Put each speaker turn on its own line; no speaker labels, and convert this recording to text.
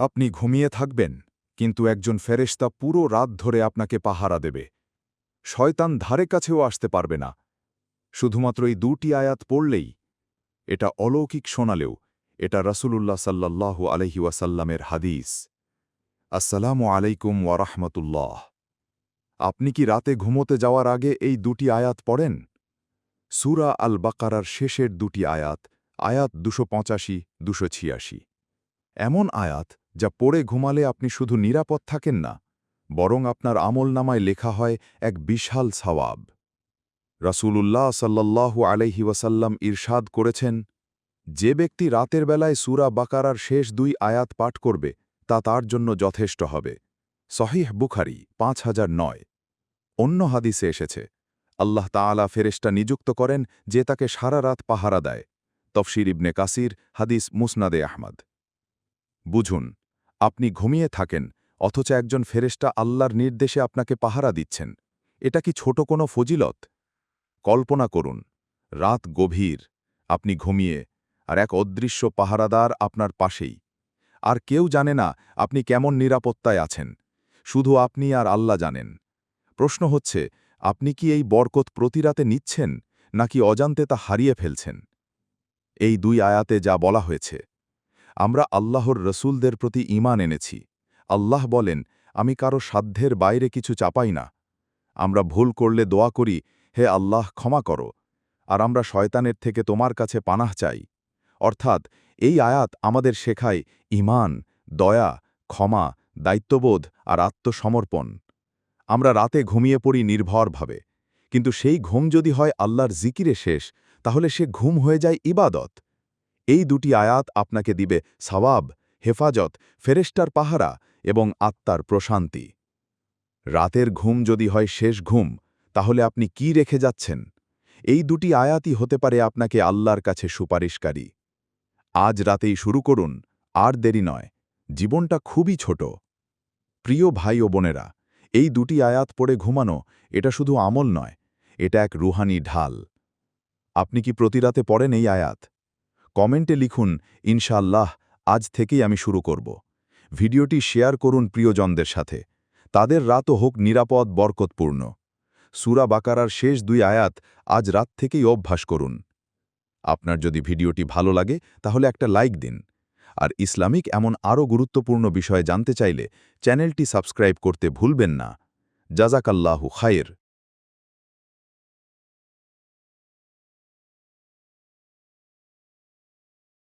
আপনি ঘুমিয়ে থাকবেন, কিন্তু একজন ফেরেশতা পুরো রাত ধরে আপনাকে পাহারা দেবে। শয়তান ধারে কাছেও আসতে পারবে না। শুধুমাত্র এই দুটি আয়াত পড়লেই, এটা অলৌকিক শোনালেও, এটা রসুলুল্লাহ সাল্লাল্লাহু আলহি ওয়াসাল্লামের হাদিস। আসসালামু আলাইকুম ওয়ারাহমতুল্লাহ আপনি কি রাতে ঘুমোতে যাওয়ার আগে এই দুটি আয়াত পড়েন? সুরা আল বাকারার শেষের দুটি আয়াত আয়াত দুশো পঁচাশি, দুশো ছিয়াশি। এমন আয়াত যা পড়ে ঘুমালে আপনি শুধু নিরাপদ থাকেন না, বরং আপনার আমলনামায় লেখা হয় এক বিশাল সওয়াব। রসুলুল্লাহ সাল্লাল্লাহু আলাইহি ওয়াসাল্লাম ইরশাদ করেছেন, যে ব্যক্তি রাতের বেলায় সুরা বাকারার শেষ দুই আয়াত পাঠ করবে, তা তার জন্য যথেষ্ট হবে। সহিহ বুখারি, পাঁচ হাজার নয়। অন্য হাদিসে এসেছে, আল্লাহ তাআলা ফেরেশটা নিযুক্ত করেন যে তাকে সারা রাত পাহারা দেয়। তফসির ইবনে কাসির, হাদিস মুসনাদে আহমদ। বুঝুন আপনি ঘুমিয়ে থাকেন, অথচ একজন ফেরেশটা আল্লাহর নির্দেশে আপনাকে পাহারা দিচ্ছেন। এটা কি ছোট কোনো ফজিলত? কল্পনা করুন, রাত গভীর, আপনি ঘুমিয়ে, আর এক অদৃশ্য পাহারাদার আপনার পাশেই। আর কেউ জানে না আপনি কেমন নিরাপত্তায় আছেন, শুধু আপনি আর আল্লাহ জানেন। প্রশ্ন হচ্ছে, আপনি কি এই বরকত প্রতিরাতে নিচ্ছেন, নাকি অজান্তে তা হারিয়ে ফেলছেন? এই দুই আয়াতে যা বলা হয়েছে আমরা আল্লাহর রসুলদের প্রতি ঈমান এনেছি। আল্লাহ বলেন, আমি কারও সাধ্যের বাইরে কিছু চাপাই না। আমরা ভুল করলে দোয়া করি, হে আল্লাহ, ক্ষমা করো। আর আমরা শয়তানের থেকে তোমার কাছে পানাহ চাই। অর্থাৎ, এই আয়াত আমাদের শেখায় ইমান দয়া, ক্ষমা, দায়িত্ববোধ আর আত্মসমর্পণ। আমরা রাতে ঘুমিয়ে পড়ি নির্ভরভাবে। কিন্তু সেই ঘুম যদি হয় আল্লাহর জিকিরে শেষ, তাহলে সে ঘুম হয়ে যায় ইবাদত। এই দুটি আয়াত আপনাকে দিবে সওয়াব, হেফাজত ফেরেস্টার পাহারা এবং আত্মার প্রশান্তি। রাতের ঘুম যদি হয় শেষ ঘুম, তাহলে আপনি কি রেখে যাচ্ছেন? এই দুটি আয়াতই হতে পারে আপনাকে আল্লাহর কাছে সুপারিশকারী। আজ রাতেই শুরু করুন, আর দেরি নয়, জীবনটা খুবই ছোট। প্রিয় ভাই ও বোনেরা, এই দুটি আয়াত পড়ে ঘুমানো, এটা শুধু আমল নয়, এটা এক রুহানি ঢাল। আপনি কি প্রতিরাতে পড়েন এই আয়াত? কমেন্টে লিখুন ইনশাল্লাহ আজ থেকেই আমি শুরু করব। ভিডিওটি শেয়ার করুন প্রিয়জনদের সাথে। তাদের রাতও হোক নিরাপদ, বরকতপূর্ণ। সুরা বাকারার শেষ দুই আয়াত আজ রাত থেকেই অভ্যাস করুন। আপনার যদি ভিডিওটি ভালো লাগে, তাহলে একটা লাইক দিন। আর ইসলামিক এমন আরও গুরুত্বপূর্ণ বিষয়ে জানতে চাইলে চ্যানেলটি সাবস্ক্রাইব করতে ভুলবেন না। জাজাকাল্লাহু খায়ের।